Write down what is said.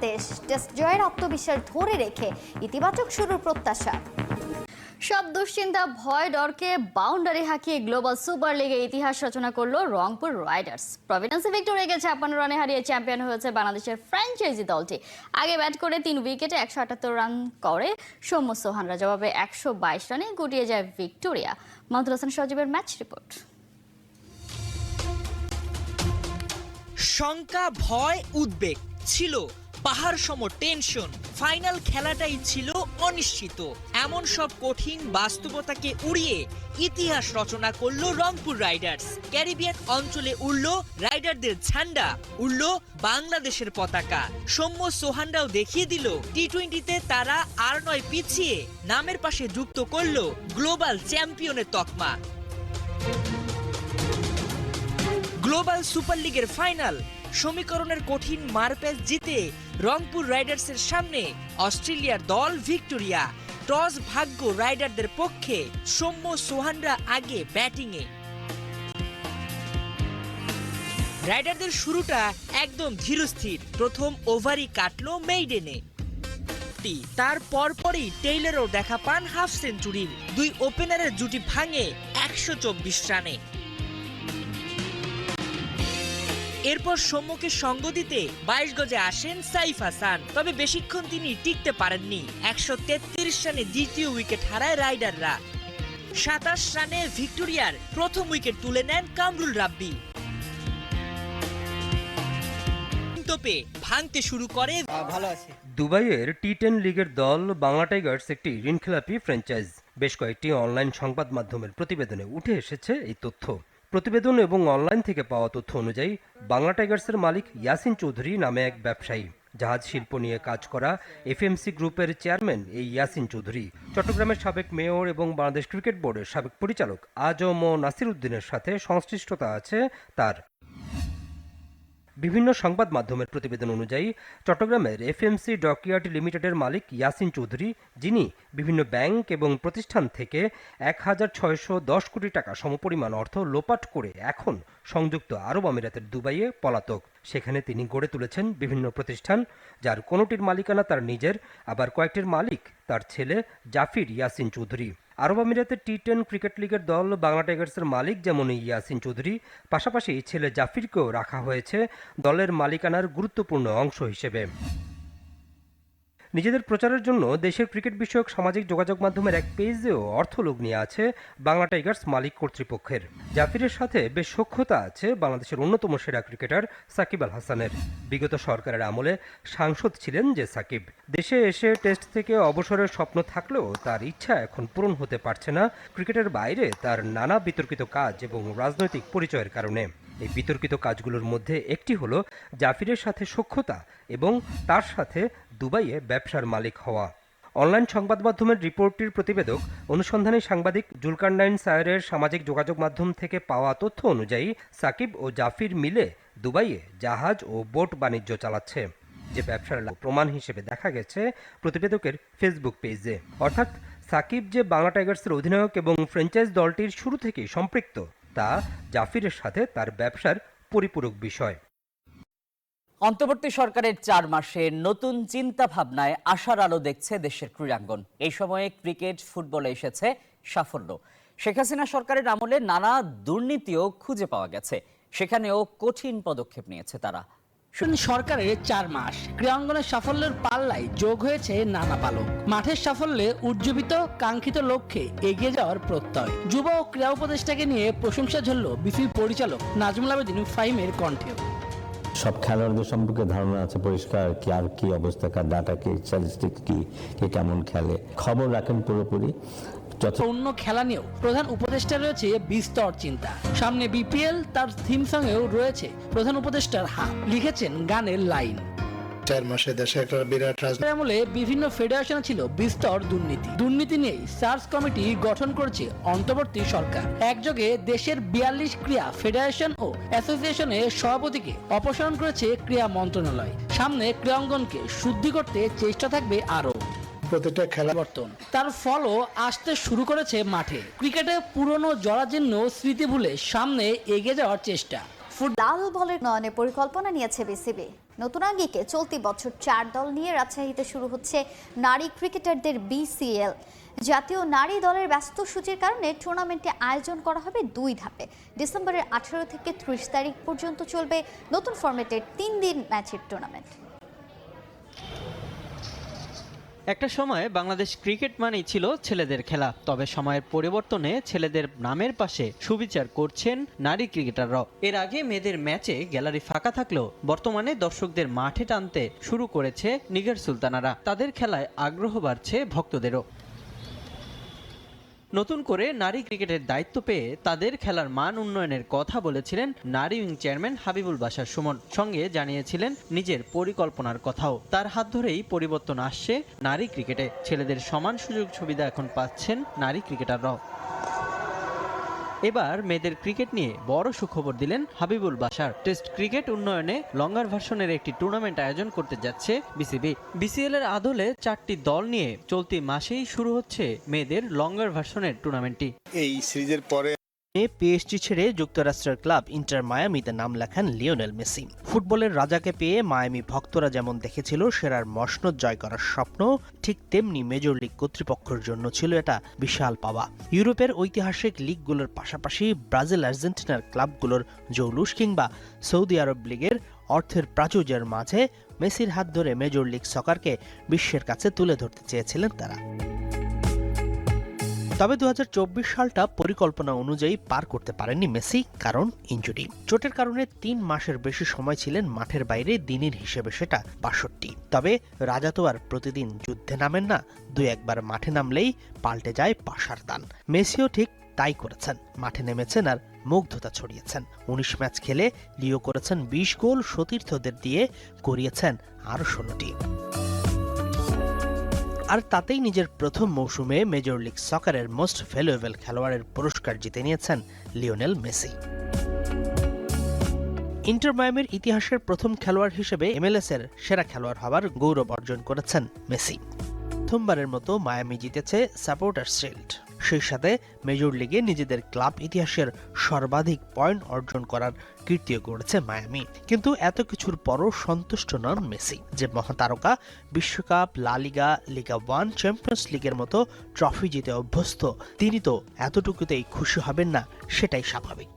Bangladesh. Test জয়ের আত্মবিশ্বাস ধরে রেখে ইতিবাচক শুরুর প্রত্যাশা। সব দুশ্চিন্তা, ভয়, ডরকে বাউন্ডারি হাঁকিয়ে গ্লোবাল সুপার লিগে ইতিহাস রচনা করল রংপুর রাইডার্স প্রভিডেন্সে গেছে, ছাপ্পান্ন রানে হারিয়ে চ্যাম্পিয়ন হয়েছে বাংলাদেশের ফ্র্যাঞ্চাইজি দলটি। আগে ব্যাট করে তিন উইকেটে একশো আটাত্তর রান করে সৌম্য সোহানরা। জবাবে একশো বাইশ রানে গুটিয়ে যায় ভিক্টোরিয়া। মাহমুদুল হাসান সজীবের ম্যাচ রিপোর্ট শঙ্কা, ভয়, উদ্বেগ ছিল পাহাড় সম টেনশন। ফাইনাল খেলাটাই ছিল অনিশ্চিত। এমন সব কঠিন বাস্তবতাকে উড়িয়ে ইতিহাস রচনা করল রংপুর রাইডার্স। ক্যারিবিয়ান অঞ্চলে উড়ল রাইডারদের ঝান্ডা, উড়ল বাংলাদেশের পতাকা। সৌম্য সোহানরাও দেখিয়ে দিল টি টোয়েন্টিতে তারা আর নয় পিছিয়ে নামের পাশে যুক্ত করল গ্লোবাল চ্যাম্পিয়নের তকমা। গ্লোবাল সুপার লিগের ফাইনাল, সমীকরণের কঠিন মারপ্যাচ জিতে রংপুর রাইডার্সের সামনে অস্ট্রেলিয়ার দল ভিক্টোরিয়া। টস ভাগ্য রাইডারদের পক্ষে সৌম্য সোহানরা আগে ব্যাটিংয়ে। রাইডারদের শুরুটা একদম ধীরস্থির প্রথম ওভারই কাটল মেইডেনে। তার পরপরই টেইলরও দেখা পান হাফ সেঞ্চুরির। দুই ওপেনারের জুটি ভাঙে একশো চব্বিশ রানে। এরপর সম্মুখে সঙ্গ দিতে বাইশ গজে আসেন সাইফ হাসান। তবে বেশিক্ষণ তিনি টিকতে পারেননি। একশো তেত্রিশ রানে দ্বিতীয় উইকেট হারায় রাইডাররা। সাতাশ রানে ভিক্টোরিয়ার প্রথম উইকেট তুলে নেন কামরুল রাব্বি। তোপে ভাঙতে শুরু করে ভালো আছি। দুবাইয়ের টি টেন লিগের দল বাংলা টাইগার্স একটি ঋণখেলাপি ফ্র্যাঞ্চাইজ। বেশ কয়েকটি অনলাইন সংবাদ মাধ্যমের প্রতিবেদনে উঠে এসেছে এই তথ্য। প্রতিবেদন এবং অনলাইন থেকে পাওয়া তথ্য অনুযায়ী, বাংলা টাইগার্সের মালিক ইয়াসিন চৌধুরী নামে এক ব্যবসায়ী। জাহাজ শিল্প নিয়ে কাজ করা এফএমসি গ্রুপের চেয়ারম্যান এই ইয়াসিন চৌধুরী। চট্টগ্রামের সাবেক মেয়র এবং বাংলাদেশ ক্রিকেট বোর্ডের সাবেক পরিচালক আজম নাসির উদ্দিনের সাথে সংশ্লিষ্টতা আছে তার। বিভিন্ন সংবাদ মাধ্যমের প্রতিবেদন অনুযায়ী, চট্টগ্রামের এফএমসি ডকইয়ার্ড লিমিটেডের মালিক ইয়াসিন চৌধুরী, যিনি বিভিন্ন ব্যাংক এবং প্রতিষ্ঠান থেকে এক হাজার ছয়শো দশ কোটি টাকা সমপরিমাণ অর্থ লোপাট করে এখন সংযুক্ত আরব আমিরাতের দুবাইয়ে পলাতক। সেখানে তিনি গড়ে তুলেছেন বিভিন্ন প্রতিষ্ঠান, যার কোনোটির মালিকানা তার নিজের, আবার কয়েকটির মালিক তার ছেলে জাফির ইয়াসিন চৌধুরী। আরব আমিরাতের টি টেন ক্রিকেট লিগের দল বাংলা টাইগার্সের মালিক যেমন ইয়াসিন চৌধুরী, পাশাপাশি ছেলে জাফিরকেও রাখা হয়েছে দলের মালিকানার গুরুত্বপূর্ণ অংশ হিসেবে। নিজেদের প্রচারের জন্য দেশের ক্রিকেট বিষয়ক সামাজিক যোগাযোগ মাধ্যমের এক পেজেও অর্থলোক নিয়ে আছে বাংলা টাইগার্স মালিক কর্তৃপক্ষের। জাফিরের সাথে বেশ সখ্যতা আছে বাংলাদেশের অন্যতম সেরা ক্রিকেটার সাকিব আল হাসানের। বিগত সরকারের আমলে সাংসদ ছিলেন যে সাকিব। দেশে এসে টেস্ট থেকে অবসরের স্বপ্ন থাকলেও তার ইচ্ছা এখন পূরণ হতে পারছে না। ক্রিকেটের বাইরে তার নানা বিতর্কিত কাজ এবং রাজনৈতিক পরিচয়ের কারণে। এই বিতর্কিত কাজগুলোর মধ্যে একটি হলো জাফিরের সাথে সক্ষতা এবং তার সাথে দুবাইয়ে ব্যবসার মালিক হওয়া। অনলাইন সংবাদ মাধ্যমের রিপোর্টটির প্রতিবেদক, অনুসন্ধানী সাংবাদিক জুলকারনাইন সায়েরের সামাজিক যোগাযোগ মাধ্যম থেকে পাওয়া তথ্য অনুযায়ী সাকিব ও জাফির মিলে দুবাইয়ে জাহাজ ও বোট বাণিজ্য চালাচ্ছে, যে ব্যবসার প্রমাণ হিসেবে দেখা গেছে প্রতিবেদকের ফেসবুক পেজে। অর্থাৎ সাকিব যে বাংলা টাইগার্সের অধিনায়ক এবং ফ্র্যাঞ্চাইজ দলটির শুরু থেকেই সম্পৃক্ত তা জাফিরের সাথে তার ব্যবসার পরিপূরক বিষয়। অন্তর্বর্তী সরকারের চার মাসে নতুন চিন্তা ভাবনায় আশার আলো দেখছে দেশের ক্রীড়াঙ্গন। এই সময়ে ক্রিকেট, ফুটবলে এসেছে সাফল্য। শেখ হাসিনা সরকারের আমলে নানা দুর্নীতিও খুঁজে পাওয়া গেছে। সেখানেও কঠিন পদক্ষেপ নিয়েছে তারা। শুন সরকারের চার মাস। ক্রীড়াঙ্গনের সাফল্যের পাল্লায় যোগ হয়েছে নানা পালক। মাঠের সাফল্যে উজ্জীবিত, কাঙ্ক্ষিত লক্ষ্যে এগিয়ে যাওয়ার প্রত্যয়। যুব ও ক্রীড়া উপদেষ্টাকে নিয়ে প্রশংসা ঝরল বিসিবি পরিচালক নাজমুল আবেদিন ফাহিমের কণ্ঠেও। সব খেলোয়াড়দের সম্পর্কে ধারণা আছে পরিষ্কার, কি আর কি অবস্থা, কার ডাটা কি স্ট্যাটিস্টিক কি, কে কেমন খেলে। খবর রাখেন পুরোপুরি। অন্য খেলা নিয়েও প্রধান উপদেষ্টা রয়েছে বিস্তর চিন্তা। সামনে বিপিএল তার থিম সঙ্গেও রয়েছে প্রধান উপদেষ্টার হাত। লিখেছেন গানের লাইন। চার মাসে দেশে একটা বিরাট রাজনীতি আমলে বিভিন্ন ফেডারেশনে ছিল বিস্তর দুর্নীতি। দুর্নীতি নিয়েই সার্চ কমিটি গঠন করেছে অন্তর্বর্তী সরকার। একযোগে দেশের বিয়াল্লিশ ক্রীড়া ফেডারেশন ও অ্যাসোসিয়েশনের সভাপতিকে অপসারণ করেছে ক্রীড়া মন্ত্রণালয়। সামনে ক্রীড়াঙ্গনকে শুদ্ধি করতে চেষ্টা থাকবে আরও। প্রতিটা খেলা পরিবর্তন। তার ফলও আসতে শুরু করেছে মাঠে। ক্রিকেটে পুরনো জরাজীর্ণ স্মৃতি ভুলে সামনে এগিয়ে যাওয়ার চেষ্টা। লাল বলের নয়নে পরিকল্পনা নিয়েছে বিসিবি। নতুন আঙ্গিকে চলতি বছর চার দল নিয়ে রাজশাহীতে শুরু হচ্ছে নারী ক্রিকেটারদের বিসিএল। জাতীয় নারী দলের ব্যস্ত সূচির কারণে টুর্নামেন্টে আয়োজন করা হবে দুই ধাপে। ডিসেম্বরের আঠারো থেকে ত্রিশ তারিখ পর্যন্ত চলবে নতুন ফরম্যাটের তিন দিন ম্যাচের টুর্নামেন্ট। একটা সময় বাংলাদেশ ক্রিকেট মানেই ছিল ছেলেদের খেলা। তবে সময়ের পরিবর্তনে ছেলেদের নামের পাশে সুবিচার করছেন নারী ক্রিকেটাররাও। এর আগে মেয়েদের ম্যাচে গ্যালারি ফাঁকা থাকলেও বর্তমানে দর্শকদের মাঠে টানতে শুরু করেছে নিগার সুলতানারা। তাদের খেলায় আগ্রহ বাড়ছে ভক্তদেরও। নতুন করে নারী ক্রিকেটের দায়িত্ব পেয়ে তাদের খেলার মান উন্নয়নের কথা বলেছিলেন নারী উইং চেয়ারম্যান হাবিবুল বাসার সুমন। সঙ্গে জানিয়েছিলেন নিজের পরিকল্পনার কথাও। তার হাত ধরেই পরিবর্তন আসছে নারী ক্রিকেটে। ছেলেদের সমান সুযোগ সুবিধা এখন পাচ্ছেন নারী ক্রিকেটাররাও। এবার মেয়েদের ক্রিকেট নিয়ে বড় সুখবর দিলেন হাবিবুল বাসার টেস্ট ক্রিকেট উন্নয়নে লঙ্গার ভার্সনের একটি টুর্নামেন্ট আয়োজন করতে যাচ্ছে বিসিবি। বিসিএল এর আদলে চারটি দল নিয়ে চলতি মাসেই শুরু হচ্ছে মেয়েদের লঙ্গার ভার্সনের টুর্নামেন্টটি। এই সিরিজের পরে পিএসজি ছেড়ে যুক্তরাষ্ট্রের ক্লাব ইন্টার মায়ামিতে নাম লেখান লিওনেল মেসি। ফুটবলের রাজাকে পেয়ে মায়ামি ভক্তরা যেমন দেখেছিল সেরার মসনদ জয় করার স্বপ্ন, ঠিক তেমনি মেজর লিগ কর্তৃপক্ষের জন্য ছিল এটা বিশাল পাওয়া। ইউরোপের ঐতিহাসিক লিগগুলোর পাশাপাশি ব্রাজিল আর্জেন্টিনার ক্লাবগুলোর জৌলুস কিংবা সৌদি আরব লিগের অর্থের প্রাচুর্যের মাঝে মেসির হাত ধরে মেজর লিগ সকারকে বিশ্বের কাছে তুলে ধরতে চেয়েছিলেন তারা। তবে দুহাজার চব্বিশ সালটা পরিকল্পনা অনুযায়ী পার করতে পারেননি মেসি, কারণ ইঞ্জুরি। চোটের কারণে তিন মাসের বেশি সময় ছিলেন মাঠের বাইরে দিনের হিসেবে সেটা বাষট্টি। তবে রাজা তো আর প্রতিদিন যুদ্ধে নামেন না, দুই একবার মাঠে নামলেই পাল্টে যায় পাশার দান। মেসিও ঠিক তাই করেছেন, মাঠে নেমেছেন আর মুগ্ধতা ছড়িয়েছেন। উনিশ ম্যাচ খেলে লিও করেছেন বিশ গোল, সতীর্থদের দিয়ে করিয়েছেন আরও ষোলোটি। আর তাতেই নিজের প্রথম মৌসুমে মেজর লিগ সকারের মোস্ট ভ্যালুয়েবল খেলোয়াড়ের পুরস্কার জিতে নিয়েছেন লিওনেল মেসি। ইন্টার মায়ামির ইতিহাসের প্রথম খেলোয়াড় হিসেবে এমএলএস এর সেরা খেলোয়াড় হওয়ার গৌরব অর্জন করেছেন মেসি। প্রথমবারের মতো মায়ামি জিতেছে সাপোর্টার শিল্ড সেই সাথে মেজর লিগে নিজেদের ক্লাব ইতিহাসের সর্বাধিক পয়েন্ট অর্জন করার কীর্তিও করেছে মায়ামি। কিন্তু এত কিছুর পরও সন্তুষ্ট নন মেসি, যে মহাতারকা, বিশ্বকাপ লালিগা লিগা ওয়ান, চ্যাম্পিয়ন্স লিগের মতো ট্রফি জিতে অভ্যস্ত, তিনি তো এতটুকুতেই খুশি হবেন না, সেটাই স্বাভাবিক।